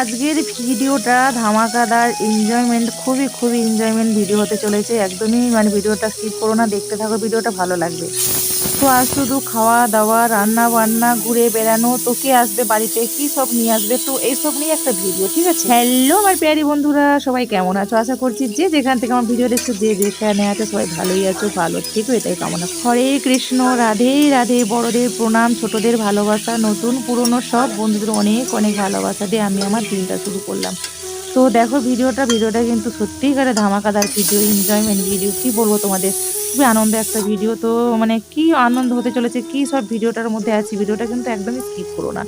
আজকের ভিডিওটা ধামাকাদার এনজয়মেন্ট খুবই খুবই এনজয়মেন্ট ভিডিও হতে চলেছে। একদমই মানে ভিডিওটা স্কিপ করো না, দেখতে থাকো ভিডিওটা ভালো লাগবে। তো আজ শুধু খাওয়া দাওয়া রান্না বান্না ঘুরে বেড়ানো তো কে আসবে বাড়িতে কি সব নিয়ে আসবে তো এইসব নিয়ে একটা ভিডিও ঠিক আছে? হ্যালো আমার প্যারি বন্ধুরা সবাই কেমন আছো? আশা করছি যে যেখান থেকে আমার ভিডিও দেখছ যে যেখানে আছে সবাই ভালোই আছো ভালো ঠিক এটাই কামনা। হরে কৃষ্ণ রাধে রাধে বড়দের প্রণাম ছোটদের ভালোবাসা নতুন পুরনো সব বন্ধুদের অনেক অনেক ভালোবাসা দিয়ে আমি আমার দিনটা শুরু করলাম। তো দেখো ভিডিওটা ভিডিওটা কিন্তু সত্যিকারে ধামাকাদার ভিডিও এনজয়মেন্ট ভিডিও কি বলব তোমাদের? খুবই আনন্দ একটা ভিডিও তো মানে কি আনন্দ হতে চলেছে, কি সব ভিডিওটার মধ্যে আছে ভিডিওটা কিন্তু একদমই স্কিপ করো না।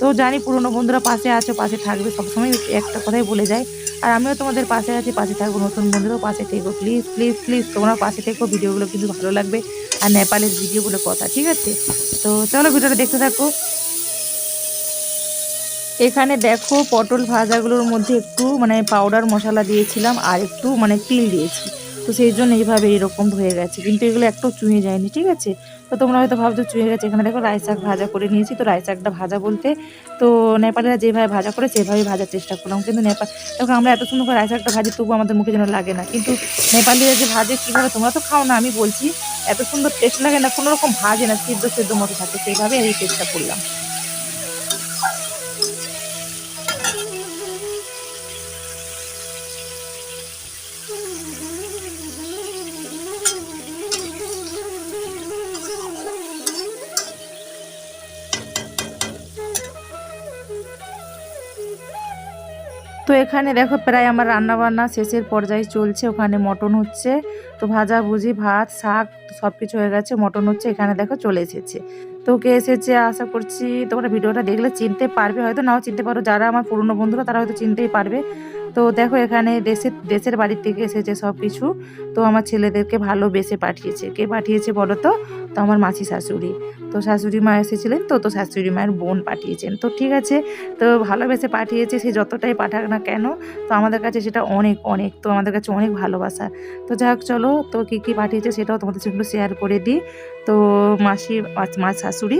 তো জানি পুরনো বন্ধুরা পাশে আছো, পাশে থাকবে, সবসময় একটা কথাই বলে যায়। আর আমিও তোমাদের পাশে আছি, পাশে থাকব, নতুন বন্ধুরাও পাশে থেকো। প্লিজ প্লিজ প্লিজ তোমরা পাশে থেকো ভিডিওগুলো কিন্তু ভালো লাগবে। আর নেপালের ভিডিওগুলো কথা, ঠিক আছে? তো চলো ভিডিওটা দেখতে থাকো। এখানে দেখো পটল ভাজাগুলোর মধ্যে একটু মানে পাউডার মশলা দিয়েছিলাম আর একটু মানে তিল দিয়েছি। তো সেই জন্য এইভাবে এরকম হয়ে গেছে। কিন্তু এগুলো একটু চুঁয়ে যায়নি, ঠিক আছে? তো তোমরা হয়তো ভাবছ চুঁয়ে গেছে। এখানে দেখো রাই শাক ভাজা করে নিয়েছি। তো রাই শাকটা ভাজা বলতে তো নেপালিরা যেভাবে ভাজা করে, সেভাবেই ভাজার চেষ্টা করলাম। কিন্তু নেপাল দেখো আমরা এত সুন্দর করে শাকটা ভাজি তবু আমাদের মুখে যেন লাগে না। কিন্তু নেপালিরা যে ভাজে, কীভাবে তোমরা তো খাও না, আমি বলছি, এত সুন্দর টেস্ট লাগে না কোনো রকম ভাজে না সিদ্ধ সিদ্ধ মতো থাকে। সেইভাবে এই টেস্টটা করলাম। এখানে দেখো প্রায় আমার রান্না বান্না শেষের পর্যায়ে চলছে। ওখানে মটন হচ্ছে, তো ভাজা ভুজি, ভাত, শাক সব কিছু হয়ে গেছে, মটন হচ্ছে, এখানে দেখো চলে এসেছে। তো কে এসেছে আশা করছি তোমরা ভিডিওটা দেখলে চিনতে পারবে, হয়তো নাও চিনতে পারো, যারা আমার পুরনো বন্ধুরা তারা হয়তো চিনতেই পারবে। তো দেখো এখানে দেশের দেশের বাড়ির থেকে এসেছে সব কিছু তো আমার ছেলেদেরকে ভালোবেসে পাঠিয়েছে। কে পাঠিয়েছে বলো তো? তো আমার মাসি শাশুড়ি। তো শাশুড়ি মা এসেছিলেন, তো তো শাশুড়ি মায়ের বোন পাঠিয়েছেন। তো ঠিক আছে, তো ভালোবেসে পাঠিয়েছে সে যতটাই পাঠাক না কেন, তো আমাদের কাছে সেটা অনেক অনেক, তো আমাদের কাছে অনেক ভালোবাসা। তো যাই হোক, চলো, তো কী কী পাঠিয়েছে সেটাও তোমাদের সঙ্গে শেয়ার করে দিই। তো মাসি মা শাশুড়ি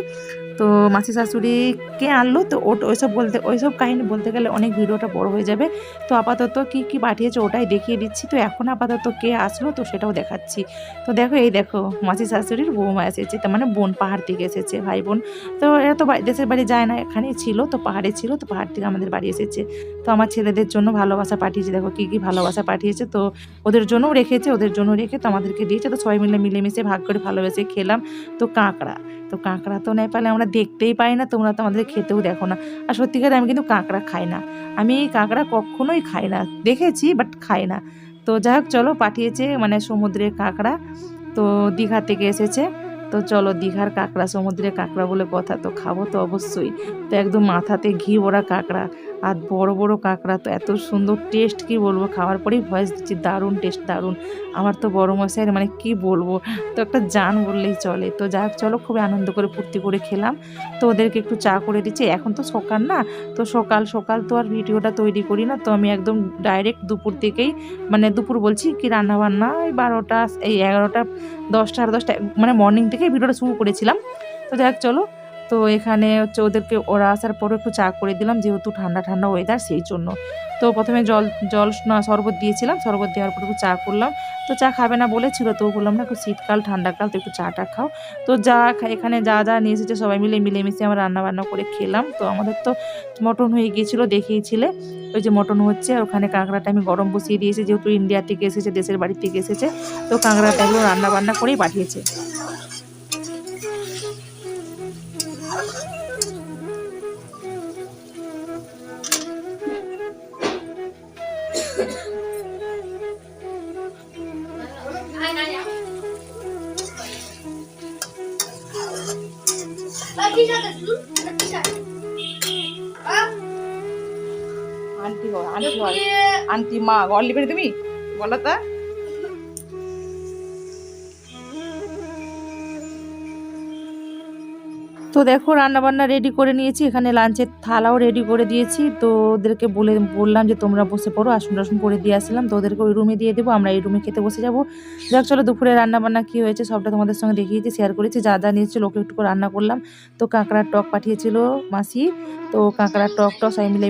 তো মাসি শাশুড়িকে আনলো? তো ওইসব বলতে ওইসব কাহিনী বলতে গেলে অনেক ভিডিওটা বড় হয়ে যাবে। তো আপাতত কি কি পাঠিয়েছে ওটাই দেখিয়ে দিচ্ছি। তো এখন আপাতত কে আসলো তো সেটাও দেখাচ্ছি। তো দেখো, এই দেখো, মাসি শাশুড়ির বৌমা এসেছে, তার মানে বোন পাহাড় থেকে এসেছে, ভাই বোন। তো এরা তো দেশের বাড়ি যায় না, এখানেই ছিল, তো পাহাড়ে ছিল, তো পাহাড় থেকে আমাদের বাড়ি এসেছে। তো আমার ছেলেদের জন্য ভালোবাসা পাঠিয়েছে, দেখো কী কী ভালোবাসা পাঠিয়েছে। তো ওদের জন্যও রেখেছে, ওদের জন্য রেখে তো আমাদেরকে দিয়েছে। তো সবাই মিলে মিলেমিশে ভাগ করে ভালোবেসে খেলাম। তো কাঁকড়া। তো কাঁকড়া তো নেপালে আমরা দেখতেই পাই না, তোমরা তো আমাদের খেতেও দেখো না। আর সত্যিকার আমি কিন্তু কাঁকড়া খাই না। আমি এই কাঁকড়া কখনোই খাই না, দেখেছি বাট খাই না। তো যাই হোক, চলো পাঠিয়েছে মানে সমুদ্রের কাঁকড়া, তো দীঘা থেকে এসেছে। তো চলো দীঘার কাঁকড়া সমুদ্রের কাঁকড়া বলে কথা তো খাব তো অবশ্যই। তো একদম মাথাতে ঘি ওরা কাঁকড়া। আর বড় বড় কাঁকড়া তো এত সুন্দর টেস্ট কি বলব? খাওয়ার পরেই ভয়েস দিচ্ছি, দারুণ টেস্ট দারুণ। আমার তো বড় মশাইয়ের মানে কি বলব? তো একটা জান বললেই চলে। তো যাক, চলো খুবই আনন্দ করে ফুর্তি করে খেলাম। তো ওদেরকে একটু চা করে দিচ্ছি। এখন তো সকাল না? তো সকাল সকাল তো আর ভিডিওটা তৈরি করি না। তো আমি একদম ডাইরেক্ট দুপুর থেকেই মানে দুপুর বলছি কি রান্না বান্না এই বারোটা, এই এগারোটা, দশটা আর দশটা মানে মর্নিং থেকেই ভিডিওটা শুরু করেছিলাম। তো যাক, চলো। তো এখানে হচ্ছে ওদেরকে ওরা আসার পরে একটু চা করে দিলাম, যেহেতু ঠান্ডা ঠান্ডা ওয়েদার সেই জন্য। তো প্রথমে জল জল না, শরবত দিয়েছিলাম, শরবত দেওয়ার পর একটু চা করলাম। তো চা খাবে না বলেছিল তো বললাম না একটু শীতকাল, ঠান্ডাকাল, তো একটু চাটা খাও। তো যা এখানে যা যা নিয়ে এসেছে সবাই মিলে, মিলেমিশে আমরা রান্না বান্না করে খেলাম। তো আমাদের তো মটন হয়ে গিয়েছিল, দেখিয়েছিলে। ওই যে মটন হচ্ছে, আর ওখানে কাঁকড়াটা আমি গরম বসিয়ে দিয়েছি, যেহেতু ইন্ডিয়া থেকে এসেছে, দেশের বাড়ি থেকে এসেছে, তো কাঁকড়াটা এগুলো রান্না বান্না করেই পাঠিয়েছে। আন্টি আন্টি আন্টি মা ঘর লিবে তুমি? বলো তা। তো দেখো, রান্নাবান্না রেডি করে নিয়েছি। এখানে লাঞ্চের থালাও রেডি করে দিয়েছি। তো ওদেরকে বলে বললাম যে, তোমরা বসে পড়ো, আসন টাসন করে দিয়ে আসলাম। তো ওদেরকে ওই রুমে দিয়ে দেবো, আমরা এই রুমে খেতে বসে যাব। যাক, চলো দুপুরে রান্নাবান্না কী হয়েছে সবটা তোমাদের সঙ্গে দেখিয়েছি শেয়ার করেছি। যা যা নিয়েছিল ওকে একটু রান্না করলাম। তো কাঁকড়ার টক পাঠিয়েছিল মাসি। তো কাঁকড়ার টক টক সবাই মিলে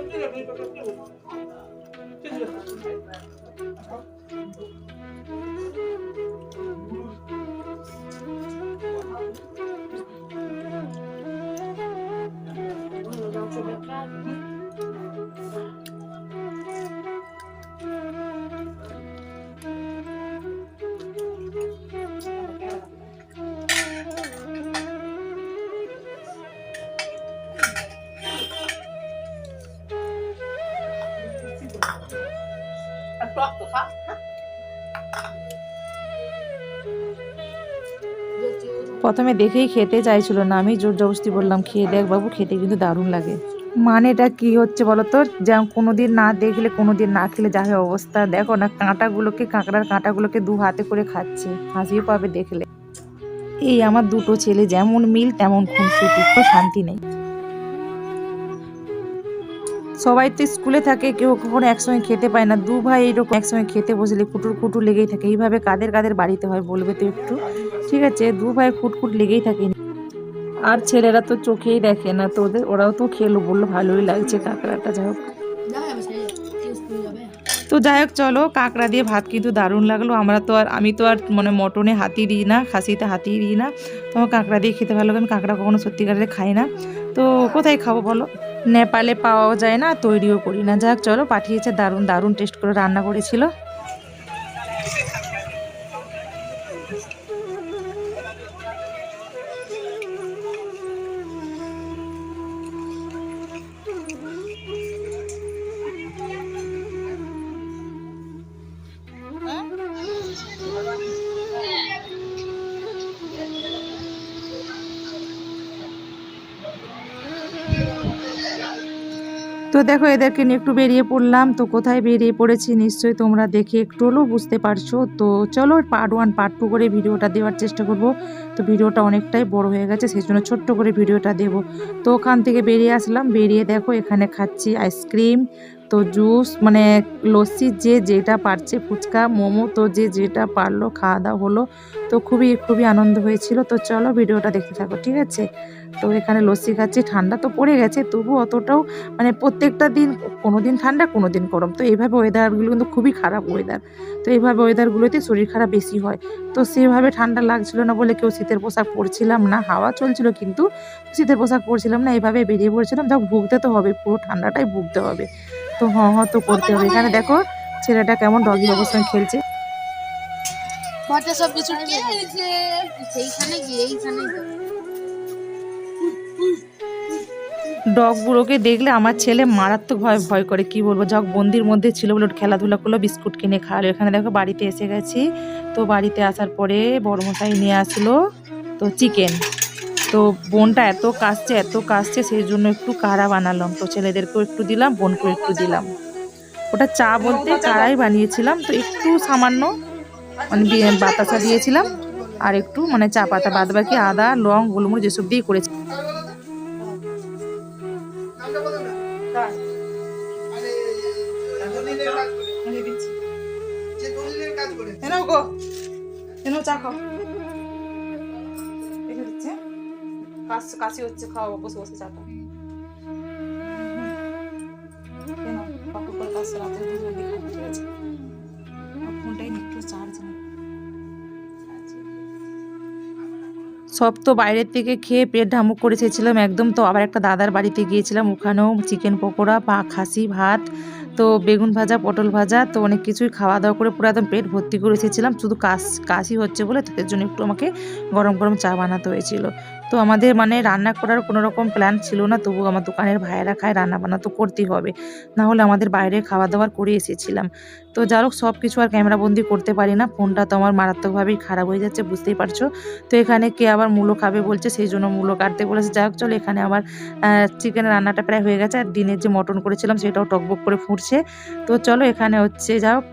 মিশে খেলাম প্রথমে দেখেই খেতে চাইছিল না। আমি জোর জবরদস্তি বললাম, খেয়ে দেখ বাবু, খেতে কিন্তু দারুণ লাগে। মানেটা কি হচ্ছে বলো তো? যেমন কোনোদিন না দেখলে, কোনোদিন না খেলে যা অবস্থা। দেখো না, কাঁটাগুলোকে, কাঁকড়ার কাঁটাগুলোকে দু হাতে করে খাচ্ছে। হাসিও পাবে দেখলে। এই আমার দুটো ছেলে, যেমন মিল, তেমন খুনসুটি। তো শান্তি নেই। সবাই তো স্কুলে থাকে, কেউ কখনো একসঙ্গে খেতে পায় না। দু ভাই এইরকম একসঙ্গে খেতে বসলে কুটুর কুটুর লেগেই থাকে। এইভাবে কাদের কাদের বাড়িতে হয় বলবে তো একটু? ঠিক আছে, দু ভাই ফুটফুট লেগেই থাকে। আর ছেলেরা তো চোখেই দেখে না তো ওদের ওরাও তো খেলো বলল, ভালোই লাগছে কাঁকড়াটা, যাই হোক। তো যাই হোক, চলো, কাঁকড়া দিয়ে ভাত কিন্তু দারুণ লাগল। আমরা তো আর, আমি তো আর মানে মটনে হাতি দিই না, খাসিতে হাতি দিই না। তো আমার কাঁকড়া দিয়ে খেতে ভালো লাগে, আমি কাঁকড়া কখনো সত্যিকারে খাই না। তো কোথায় খাব বলো? নেপালে পাওয়াও যায় না, তৈরিও করি না। যাক চলো, পাঠিয়েছে দারুণ দারুণ টেস্ট করে রান্না করেছিল। তো দেখো, এদেরকে নিয়ে একটু বেরিয়ে পড়লাম। তো কোথায় বেরিয়ে পড়েছি নিশ্চয়ই তোমরা দেখে একটু হলেও বুঝতে পারছ। তো চলো পার্ট ওয়ান পার্ট টু করে ভিডিওটা দেওয়ার চেষ্টা করব। তো ভিডিওটা অনেকটাই বড় হয়ে গেছে, সেই জন্য ছোট্ট করে ভিডিওটা দেব। তো ওখান থেকে বেরিয়ে আসলাম, বেরিয়ে দেখো এখানে খাচ্ছি আইসক্রিম তো জুস মানে লস্যি যে যেটা পারছে, ফুচকা, মোমো, তো যে যেটা পারল, খাওয়া দাওয়া হলো। তো খুবই খুবই আনন্দ হয়েছিল। তো চলো ভিডিওটা দেখতে থাকো, ঠিক আছে? তো এখানে লস্যি খাচ্ছি, ঠান্ডা তো পড়ে গেছে, তবু অতটাও মানে প্রত্যেকটা দিন কোনো দিন ঠান্ডা কোনো দিন গরম। তো এইভাবে ওয়েদারগুলো কিন্তু খুবই খারাপ ওয়েদার তো এইভাবে ওয়েদারগুলোতে শরীর খারাপ বেশি হয়। তো সেভাবে ঠান্ডা লাগছিল না বলে কেউ শীতের পোশাক পরছিলাম না, হাওয়া চলছিল কিন্তু শীতের পোশাক পরছিলাম না, এইভাবে বেরিয়ে পড়ছিলাম। যাক, ভুগতে তো হবে, পুরো ঠান্ডাটাই ভুগতে হবে। তো হ হ, তো করতে হবে। এখানে দেখো, ছেলেটা কেমন ডগি সঙ্গে খেলছে। এইখানে ডগগুলোকে দেখলে আমার ছেলে মারাত্মক ভয় ভয় করে। কি বলব? যাক, বন্দির মধ্যে ছিল বলে খেলাধুলা করল, বিস্কুট কিনে খাওয়ালো এখানে দেখো, বাড়িতে এসে গেছি। তো বাড়িতে আসার পরে বড়মশাই নিয়ে আসলো, তো চিকেন। তো বোনটা এত কাশছে এত কাশছে, সেই জন্য একটু কাড়া বানালাম। তো ছেলেদেরকেও একটু দিলাম, বোনকেও একটু দিলাম। ওটা চা বলতে কাড়াই বানিয়েছিলাম, তো একটু সামান্য মানে বাতাসা দিয়েছিলাম, আর একটু মানে চা পাতা বাদ বাকি আদা, লং, গোলমরিচ, এসব দিয়ে করেছি আমার ফোনটাই না একটু চার্জ নেই সব তো বাইরের থেকে খেয়ে পেট ঢামুক করে চেয়েছিলাম একদম তো আবার একটা দাদার বাড়িতে গিয়েছিলাম। ওখানেও চিকেন পকোড়া পা খাসি ভাত তো বেগুন ভাজা পটল ভাজা তো অনেক কিছুই খাওয়া দাওয়া করে পুরো একদম পেট ভর্তি করে এসেছিলাম শুধু কাশ কাশি হচ্ছে বলে তাদের জন্য একটু আমাকে গরম গরম চা বানাতে হয়েছিল। তো আমাদের মানে রান্না করার কোনো রকম প্ল্যান ছিল না তবু আমার দোকানের ভাইয়েরা খায় রান্না বান্না তো করতেই হবে। না হলে আমাদের বাইরে খাওয়া দাওয়ার করে এসেছিলাম। তো যাই হোক সব কিছু আর ক্যামেরাবন্দি করতে পারি না, ফোনটা তো আমার মারাত্মকভাবেই খারাপ হয়ে যাচ্ছে, বুঝতেই পারছ। তো এখানে কে আবার মূলো খাবে বলছে, সেই জন্য মূলো কাটতে বলেছে। যাই হোক, চলো এখানে আবার চিকেনের রান্নাটা প্রায় হয়ে গেছে, আর দিনের যে মটন করেছিলাম, সেটাও টকবক করে ফুটছে। তো চলো এখানে হচ্ছে যা হোক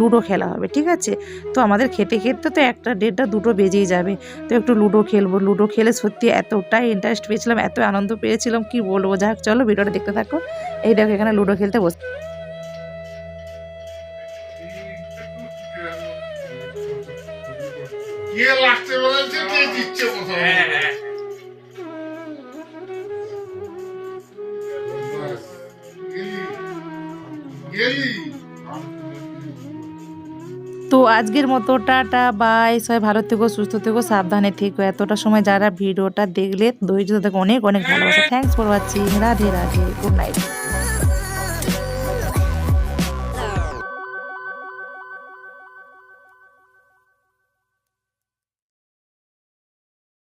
লুডো খেলা হবে, ঠিক আছে? তো আমাদের খেতে খেতে তো একটা, দেড়টা, দুটো বেজেই যাবে। তো একটু লুডো খেলব, লুডো খেলে সত্যি এতটাই ইন্টারেস্ট পেয়েছিলাম এত আনন্দ পেয়েছিলাম কি বলব? যাক চলো ভিডিওটা দেখতে থাকো। এই দেখো এখানে লুডো খেলতে বস কে লাস্টে বলেছে কে জিতছে প্রথম? তো আজকের মতো টাটা বাই সবাই ভালো থেকো, সুস্থ থেকো, সাবধানে থেকো। এতটা সময় যারা ভিডিওটা দেখলে ধৈর্য থেকে অনেক অনেক ভালোবাসা। Thanks for watching Radhe Radhe. Good night